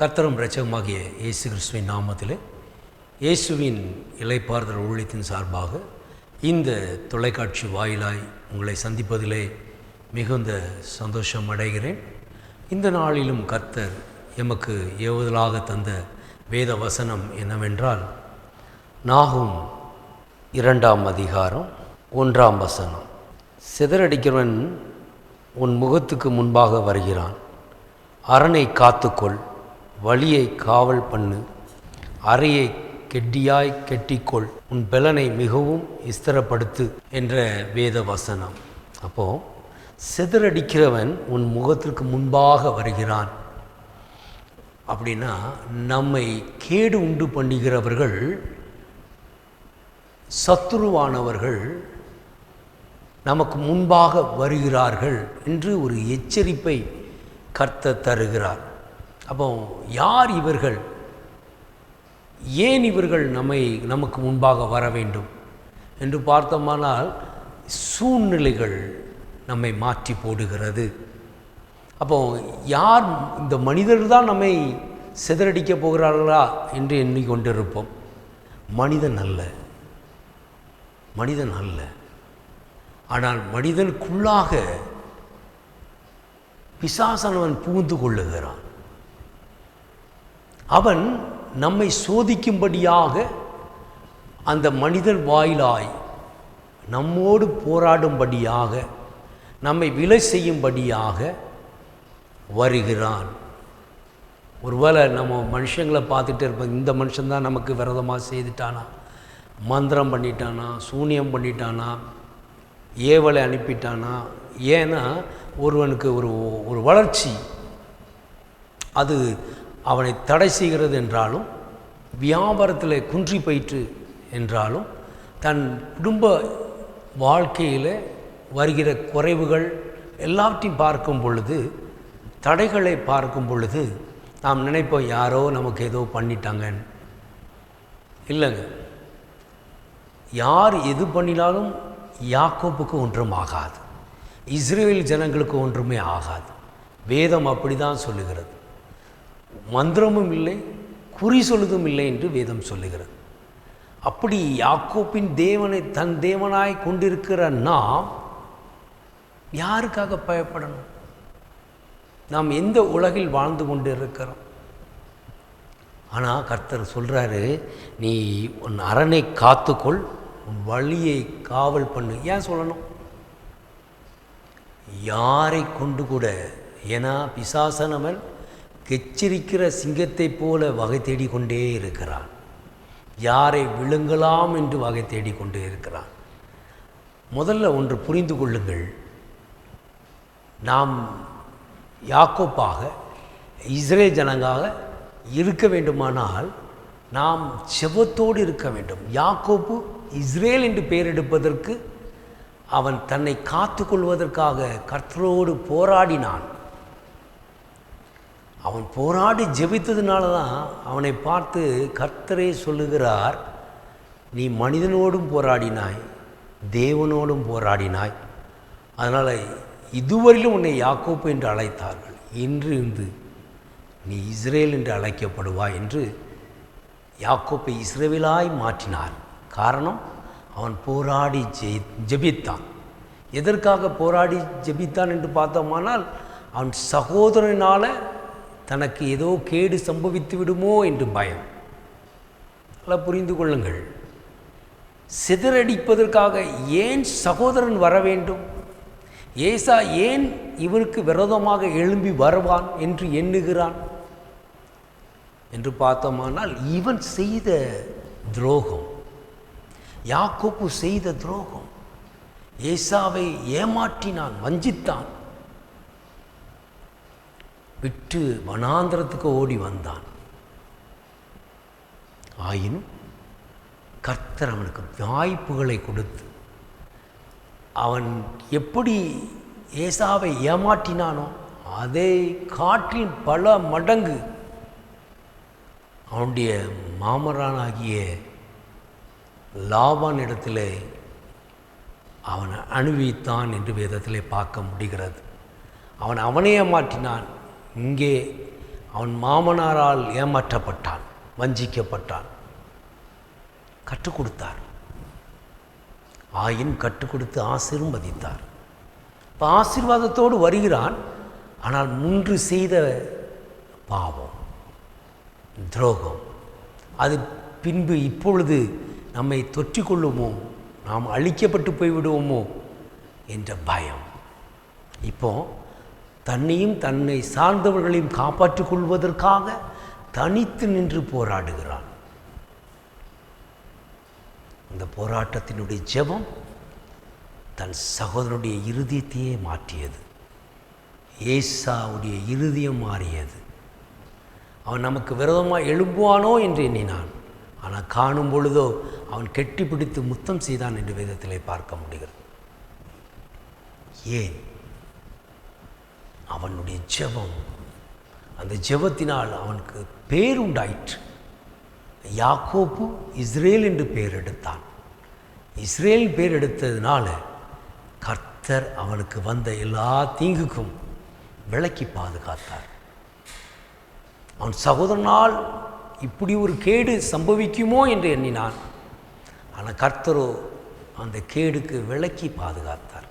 கர்த்தரும் இரட்சகமாகிய இயேசு கிறிஸ்துவின் நாமத்திலே இயேசுவின் இலைப்பார்தல் ஊழியத்தின் சார்பாக இந்த தொலைக்காட்சி வாயிலாய் உங்களை சந்திப்பதிலே மிகுந்த சந்தோஷம் அடைகிறேன். இந்த நாளிலும் கர்த்தர் எமக்கு ஏவுதலாக தந்த வேத வசனம் என்னவென்றால் நாகும் இரண்டாம் அதிகாரம் ஒன்றாம் வசனம். சிதறடிக்கிறவன் உன் முகத்துக்கு முன்பாக வருகிறான். அரணை காத்துக்கொள். வழியை காவல் பண்ணு. அறையை கெட்டியாய் கெட்டிக்கொள். உன் பலனை மிகவும் ஸ்திரப்படுத்து என்ற வேத வசனம் அப்போது சிதறடிக்கிறவன் உன் முகத்திற்கு முன்பாக வருகிறான். அப்படின்னா நம்மை கேடு உண்டு பண்ணுகிறவர்கள் சத்துருவானவர்கள் நமக்கு முன்பாக வருகிறார்கள் என்று ஒரு எச்சரிப்பை கர்த்த தருகிறார். அப்போ யார் இவர்கள்? ஏன் இவர்கள் நம்மை நமக்கு முன்பாக வர வேண்டும்? என்று பார்த்தோமானால் சூழ்நிலைகள் நம்மை மாற்றி போடுகிறது. அப்போ யார் இந்த மனிதர் தான் நம்மை சிதறடிக்க போகிறார்களா என்று எண்ணிக்கொண்டிருப்போம். மனிதன் அல்ல. மனிதன் அல்ல. ஆனால் மனிதனுக்குள்ளாக பிசாசனவன் புகுந்து கொள்ளுகிறான். அவன் நம்மை சோதிக்கும்படியாக அந்த மனிதன் வாயிலாய் நம்மோடு போராடும்படியாக நம்மை விலை செய்யும்படியாக வருகிறான். ஒருவேளை நம்ம மனுஷங்களை பார்த்துட்டே இருப்போம். இந்த மனுஷன்தான் நமக்கு விரதமாக செய்துட்டானா? மந்திரம் பண்ணிட்டானா? சூனியம் பண்ணிட்டானா? ஏவலை அனுப்பிட்டானா? ஏன்னா ஒருவனுக்கு ஒரு ஒரு வளர்ச்சி. அது அவனை தடை செய்கிறது என்றாலும் வியாபாரத்தில் குன்றி போயிற்று என்றாலும் தன் குடும்ப வாழ்க்கையில் வருகிற குறைவுகள் எல்லாவற்றையும் பார்க்கும் பொழுது தடைகளை பார்க்கும் பொழுது நாம் நினைப்போம் யாரோ நமக்கு ஏதோ பண்ணிட்டாங்கன்னு இல்லைங்க. யார் எது பண்ணினாலும் யாக்கோப்புக்கு ஒன்றும் ஆகாது இஸ்ரேல் ஜனங்களுக்கு ஒன்றுமே ஆகாது. வேதம் அப்படி தான் சொல்லுகிறது. மந்திரமும் இல்லை குறி சொல்லுதும் இல்லை என்று வேதம் சொல்லுகிறது. அப்படி யாக்கோப்பின் தேவனை தன் தேவனாய் கொண்டிருக்கிற நாம் யாருக்காக பயப்படணும்? நாம் எந்த உலகில் வாழ்ந்து கொண்டு இருக்கிறோம் ஆனால் கர்த்தர் சொல்கிறாரு நீ உன் அரணை காத்துக்கொள் உன் வழியை காவல் பண்ணு. ஏன் சொல்லணும்? யாரை கொண்டு கூட ஏன்னா பிசாசனவன் கெச்சரிக்கிற சிங்கத்தைப் போல வகை தேடிக்கொண்டே இருக்கிறான். யாரை விழுங்கலாம் என்று வகை தேடிக்கொண்டே இருக்கிறான். முதல்ல ஒன்று புரிந்து கொள்ளுங்கள். நாம் யாக்கோப்பாக இஸ்ரேல் ஜனங்காக இருக்க வேண்டுமானால் நாம் செவத்தோடு இருக்க வேண்டும். யாக்கோப்பு இஸ்ரேல் என்று பெயர் எடுப்பதற்கு அவன் தன்னை காத்து கொள்வதற்காக கர்த்தரோடு போராடினான். அவன் போராடி ஜெபித்ததுனால தான் அவனை பார்த்து கர்த்தரே சொல்லுகிறார் நீ மனிதனோடும் போராடினாய் தேவனோடும் போராடினாய். அதனால் இதுவரையிலும் உன்னை யாக்கோப்பு என்று அழைத்தார்கள். இன்று இருந்து நீ இஸ்ரேல் என்று அழைக்கப்படுவாய் என்று யாக்கோப்பை இஸ்ரேவிலாய் மாற்றினார். காரணம் அவன் போராடி ஜெயி ஜெபித்தான். எதற்காக போராடி ஜெபித்தான் என்று பார்த்தோமானால் அவன் சகோதரனால் தனக்கு ஏதோ கேடு சம்பவித்து விடுமோ என்று பயம். நல்லா புரிந்து கொள்ளுங்கள். சிதறடிப்பதற்காக ஏன் சகோதரன் வர வேண்டும்? ஏசா ஏன் இவருக்கு விரோதமாக எழும்பி வருவான் என்று எண்ணுகிறான்? என்று பார்த்தோமானால் இவன் செய்த துரோகம் யாக்கோப்பு செய்த துரோகம். ஏசாவை ஏமாற்றினான் வஞ்சித்தான். விட்டு வனாந்திரத்துக்கு ஓடி வந்தான். ஆயினும் கர்த்தர் அவனுக்கு வாய்ப்புகளை கொடுத்து அவன் எப்படி ஏசாவை ஏமாற்றினானோ அதை காற்றின் பல மடங்கு அவனுடைய மாமரானாகிய லாபான் இடத்திலே அவனை அணுவித்தான் என்று வேதத்திலே பார்க்க முடிகிறது. அவன் அவனே மாற்றினான். இங்கே அவன் மாமனாரால் ஏமாற்றப்பட்டான் வஞ்சிக்கப்பட்டான். கற்றுக் கொடுத்தார். ஆயின் கற்றுக் கொடுத்து ஆசீர்வதித்தார் இப்போ ஆசீர்வாதத்தோடு வருகிறான் ஆனால் முன்று செய்த பாவம் துரோகம். அது பின்பு இப்பொழுது நம்மை தொற்றிக்கொள்ளுமோ நாம் அழிக்கப்பட்டு போய்விடுவோமோ என்ற பயம். இப்போது தன்னையும் தன்னை சார்ந்தவர்களையும் காப்பாற்றிக் கொள்வதற்காக தனித்து நின்று போராடுகிறான். இந்த போராட்டத்தினுடைய ஜெபம் தன் சகோதரனுடைய இருதயத்தையே மாற்றியது. ஏசாவுடைய இருதயம் மாறியது. அவன் நமக்கு விரோதமாக எழும்புவானோ என்று எண்ணினான். ஆனால் காணும் பொழுதோ அவன் கெட்டி பிடித்து முத்தம் செய்தான் என்று வேதத்திலே பார்க்க முடிகிறது. ஏன்? அவனுடைய ஜெபம். அந்த ஜெபத்தினால் அவனுக்கு பேர் உண்டாயிற்று யாக்கோப்பு இஸ்ரேல் என்று பெயர் எடுத்தான் இஸ்ரேல் பேர் எடுத்ததுனால கர்த்தர் அவனுக்கு வந்த எல்லா தீங்குக்கும் விலக்கி பாதுகாத்தார். அவன் சகோதரனால் இப்படி ஒரு கேடு சம்பவிக்குமோ என்று எண்ணினான். ஆனால் கர்த்தரோ அந்த கேடுக்கு விலக்கி பாதுகாத்தார்.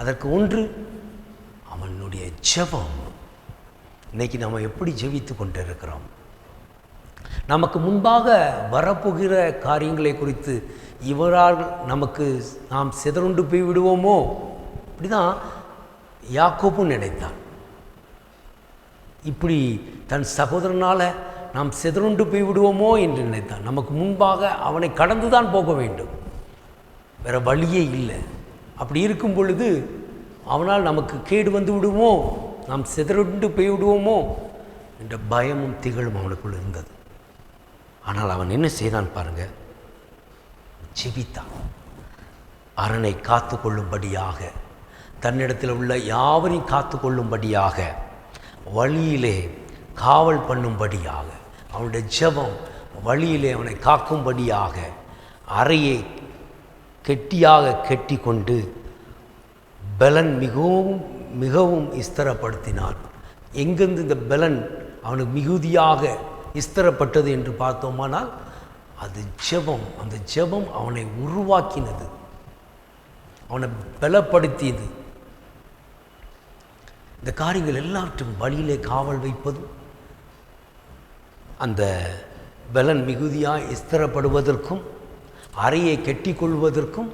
அதற்கு ஒன்று அவனுடைய ஜெபம். இன்னைக்கு நம்ம எப்படி ஜெபித்து கொண்டிருக்கிறோம்? நமக்கு முன்பாக வரப்போகிற காரியங்களை குறித்து இவரால் நமக்கு நாம் சிதறுண்டு போய் விடுவோமோ? இப்படிதான் யாக்கோப்பும் நினைத்தான். இப்படி தன் சகோதரனால் நாம் சிதறுண்டு போய் விடுவோமோ என்று நினைத்தான். நமக்கு முன்பாக அவனை கடந்து தான் போக வேண்டும். வேறு வழியே இல்லை. அப்படி இருக்கும் பொழுது அவனால் நமக்கு கேடு வந்து விடுவோமோ நாம் சிதறுண்டு போய்விடுவோமோ? என்ற பயமும் திகழும் அவனுக்குள் இருந்தது. ஆனால் அவன் என்ன செய்தான் பாருங்க? ஜெபித்தான். அரணை காத்து கொள்ளும்படியாக தன்னிடத்தில் உள்ள யாவரையும் காத்து கொள்ளும்படியாக வழியிலே காவல் பண்ணும்படியாக அவனுடைய ஜெபம் வழியிலே அவனை காக்கும்படியாக அறையை கெட்டியாக கெட்டி கொண்டு பலன் மிகவும் மிகவும் ஸ்திரப்படுத்தினான். எங்கிருந்து இந்த பலன் அவனுக்கு மிகுதியாக ஸ்திரப்பட்டது என்று பார்த்தோமானால் அது ஜெபம் அந்த ஜெபம் அவனை உருவாக்கினது. அவனை பலப்படுத்தியது. இந்த காரியங்கள் எல்லாவற்றும் வழியிலே காவல் வைப்பதும் அந்த பலன் மிகுதியாக இஸ்திரப்படுவதற்கும் அறையை கெட்டிக்கொள்வதற்கும்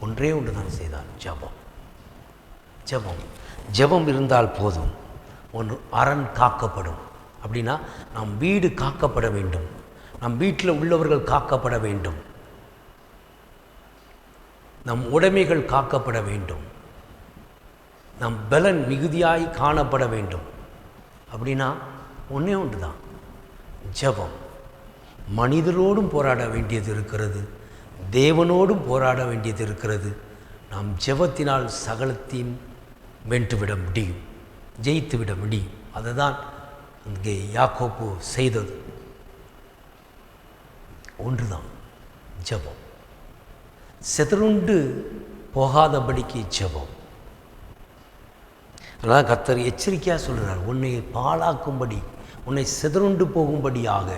ஒன்றே ஒன்று தான் செய்தான் ஜெபம். ஜெபம். ஜெபம் இருந்தால் போதும். ஒன்று அரண் காக்கப்படும். அப்படின்னா நம் வீடு காக்கப்பட வேண்டும். நம் வீட்டில் உள்ளவர்கள் காக்கப்பட வேண்டும். நம் உடைமைகள் காக்கப்பட வேண்டும். நம் பலன் மிகுதியாய் காணப்பட வேண்டும். அப்படின்னா ஒன்றே ஒன்று தான் ஜெபம். மனிதரோடும் போராட வேண்டியது இருக்கிறது. தேவனோடும் போராட வேண்டியது இருக்கிறது. நாம் ஜெபத்தினால் சகலத்தையும் வென்றுவிட முடியும். ஜெயித்துவிட முடியும். அதை தான் இங்கே யாக்கோப்பு செய்தது. ஒன்றுதான் ஜெபம். செதறுண்டு போகாதபடிக்கு ஜெபம். அதான் கர்த்தர் எச்சரிக்கையாக சொல்கிறார் உன்னை பாழாக்கும்படி உன்னை சிதறுண்டு போகும்படியாக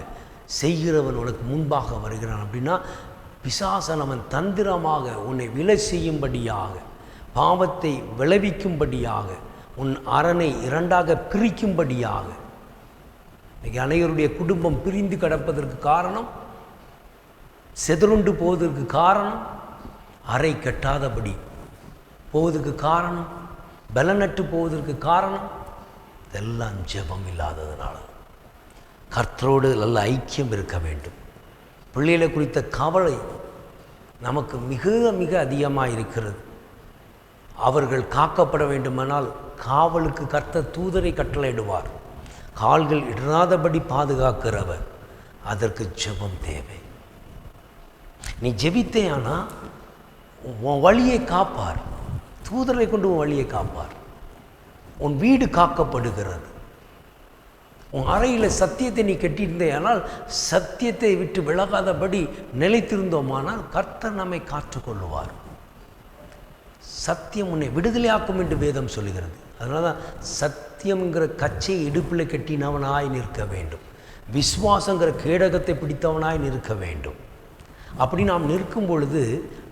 செய்கிறவன் உனக்கு முன்பாக வருகிறான். அப்படின்னா பிசாசன் அவன் தந்திரமாக உன்னை விலை செய்யும்படியாக பாவத்தை விளைவிக்கும்படியாக உன் அரணை இரண்டாக பிரிக்கும்படியாக. இன்றைக்கி அனைவருடைய குடும்பம் பிரிந்து கிடப்பதற்கு காரணம் சிதறுண்டு போவதற்கு காரணம் அறை கட்டாதபடி போவதற்கு காரணம் பலனற்று போவதற்கு காரணம் இதெல்லாம் ஜெபம் இல்லாததுனால. கர்த்தரோடு நல்ல ஐக்கியம் இருக்க வேண்டும். பிள்ளைகளை குறித்த கவலை நமக்கு மிக மிக அதிகமாக இருக்கிறது. அவர்கள் காக்கப்பட வேண்டுமானால் காவலுக்கு கர்த்த தூதரை கட்டளையிடுவார். கால்கள் இடராதபடி பாதுகாக்கிறவர். அதற்கு ஜெபம் தேவை. நீ ஜெபித்தே ஆனால் உன் வழியை காப்பார். தூதரை கொண்டு உன் வழியை காப்பார். உன் வீடு காக்கப்படுகிறது. உன் அறையில் சத்தியத்தை நீ கட்டியிருந்தேயானால் சத்தியத்தை விட்டு விலகாதபடி நிலைத்திருந்தோமானால் கர்த்தர் நம்மை காற்றுக்கொள்ளுவார் சத்தியம் உன்னை விடுதலையாக்கும் என்று வேதம் சொல்லுகிறது. அதனால தான் சத்தியம்ங்கிற கச்சையை இடுப்பில் கட்டினவனாய் நிற்க வேண்டும். விஸ்வாசங்கிற கேடகத்தை பிடித்தவனாய் நிற்க வேண்டும். அப்படி நாம் நிற்கும் பொழுது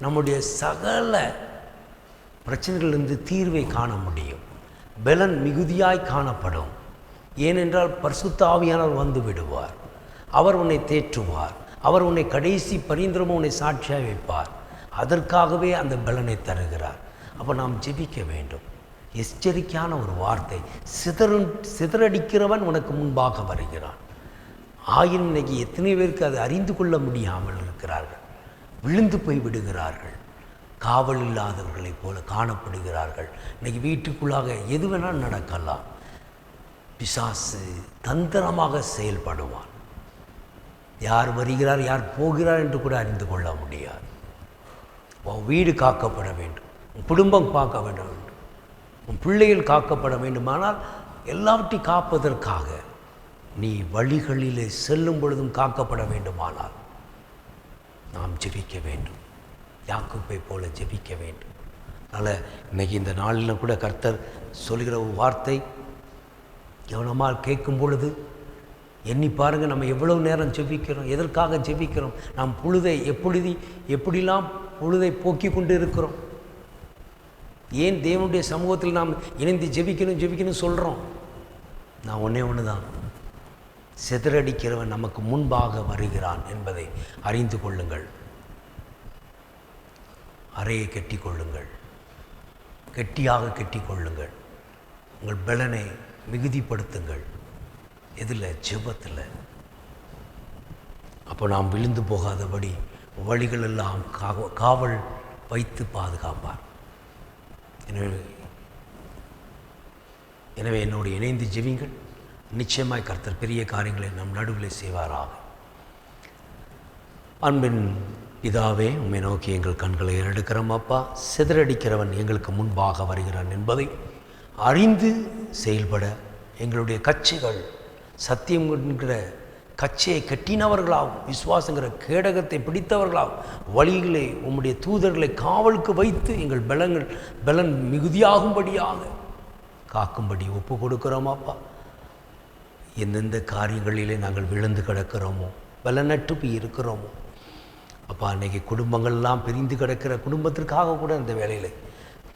நம்முடைய சகல பிரச்சனைகளிலிருந்து தீர்வை காண முடியும். பலன் மிகுதியாய் காணப்படும். ஏனென்றால் பரிசுத்த ஆவியானவர் வந்து விடுவார். அவர் உன்னை தேற்றுவார். அவர் உன்னை கடைசி பரிந்திரமும் உன்னை சாட்சியாக வைப்பார். அதற்காகவே அந்த பலனை தருகிறார். அப்போ நாம் ஜெபிக்க வேண்டும். எச்சரிக்கையான ஒரு வார்த்தை. சிதறு சிதறடிக்கிறவன் உனக்கு முன்பாக வருகிறான். ஆயினும் இன்னைக்கு எத்தனை பேருக்கு அதை அறிந்து கொள்ள முடியாமல் இருக்கிறார்கள். விழுந்து போய் விடுகிறார்கள். காவல் இல்லாதவர்களைப் போல காணப்படுகிறார்கள். இன்னைக்கு வீட்டுக்குள்ளாக எது வேணால் நடக்கலாம். பிசாசு தந்திரமாக செயல்படுவான். யார் வருகிறார் யார் போகிறார் என்று கூட அறிந்து கொள்ள முடியாது. உன் வீடு காக்கப்பட வேண்டும் உன் குடும்பம் காக்க வேண்டும் உன் பிள்ளைகள் காக்கப்பட வேண்டுமானால் எல்லாவற்றையும் காப்பதற்காக நீ வழிகளிலே செல்லும் பொழுதும் காக்கப்பட வேண்டுமானால் நாம் ஜெபிக்க வேண்டும். யாக்குப்பை போல ஜெபிக்க வேண்டும். அதனால் இன்னைக்கு இந்த நாளில் கூட கர்த்தர் சொல்கிற ஒரு வார்த்தை கவனமாக கேட்கும் பொழுது எண்ணி பாருங்கள் நம்ம எவ்வளோ நேரம் ஜெபிக்கிறோம் எதற்காக ஜெபிக்கிறோம்? நாம் பொழுதை எப்பொழுது எப்படிலாம் பொழுதை போக்கி கொண்டு இருக்கிறோம் ஏன் தேவனுடைய சமூகத்தில் நாம் இணைந்து ஜெபிக்கணும் ஜெபிக்கணும் சொல்கிறோம் நான் ஒன்றே ஒன்று தான் சிதறடிக்கிறவன் நமக்கு முன்பாக வருகிறான் என்பதை அறிந்து கொள்ளுங்கள். அறையை கட்டி கொள்ளுங்கள். கெட்டியாக கட்டி கொள்ளுங்கள். உங்கள் பலனை மிகுதிப்படுத்துங்கள். எதில்? ஜெபத்தில். அப்போ நாம் விழுந்து போகாதபடி வழிகளெல்லாம் காவல் வைத்து பாதுகாப்பார். எனவே எனவே என்னோடு இணைந்து ஜெவிங்கள் நிச்சயமாய் கர்த்தர் பெரிய காரியங்களை நம் நடுவில் செய்வாராக. அன்பின் பிதாவே உம்மை நோக்கி எங்கள் கண்களை ஏறெடுக்கிறோம் அப்பா. சிதறடிக்கிறவன் எங்களுக்கு முன்பாக வருகிறான் என்பதை அறிந்து செயல்பட எங்களுடைய கட்சிகள் சத்தியம் என்கிற கட்சியை கட்டினவர்களாகும் விசுவாசங்கிற கேடகத்தை பிடித்தவர்களாகும் வழிகளை உம்முடைய தூதர்களை காவலுக்கு வைத்து எங்கள் பலங்கள் பலன் மிகுதியாகும்படியாக காக்கும்படி ஒப்பு கொடுக்கிறோம் அப்பா. எந்தெந்த காரியங்களிலே நாங்கள் விழுந்து கிடக்கிறோமோ பலனற்று போய் இருக்கிறோமோ. அப்பா அன்றைக்கி குடும்பங்கள்லாம் பிரிந்து கிடக்கிற குடும்பத்திற்காக கூட இந்த வேலையில்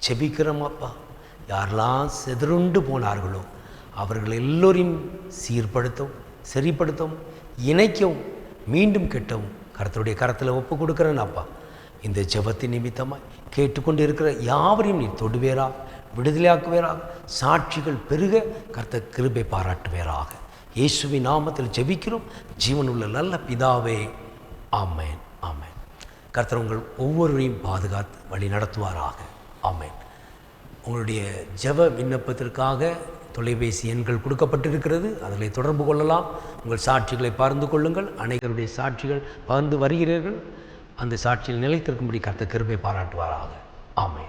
செபிக்கிறோம் அப்பா. யாரெல்லாம் செதறுண்டு போனார்களோ அவர்கள் எல்லோரையும் சீர்படுத்தவும் சரிப்படுத்தவும் இணைக்கவும் மீண்டும் கெட்டவும் கருத்தருடைய கரத்தில் ஒப்பு கொடுக்குறேன் அப்பா. இந்த ஜபத்தின் நிமித்தமாய் கேட்டுக்கொண்டு இருக்கிற யாவரையும் நீ தொடுவேரா விடுதலையாக்குவேராக சாட்சிகள் பெருக கர்த்த கிருபை பாராட்டுவேராக. இயேசுவின் நாமத்தில் ஜெபிக்கிறோம். ஜீவனுள்ள நல்ல பிதாவே ஆமேன் ஆமேன். கர்த்தர் உங்கள் ஒவ்வொருவரையும் பாதுகாத்து வழி நடத்துவாராக. ஆமேன். உங்களுடைய ஜெப விண்ணப்பத்திற்காக தொலைபேசி எண்கள் கொடுக்கப்பட்டிருக்கிறது. அதில் தொடர்பு கொள்ளலாம். உங்கள் சாட்சிகளை பகிர்ந்து கொள்ளுங்கள். அனைவருடைய சாட்சிகள் பகிர்ந்து வருகிறீர்கள். அந்த சாட்சியில் நிலைத்திருக்கும்படி கர்த்த கிருபை பாராட்டுவாராக. ஆமை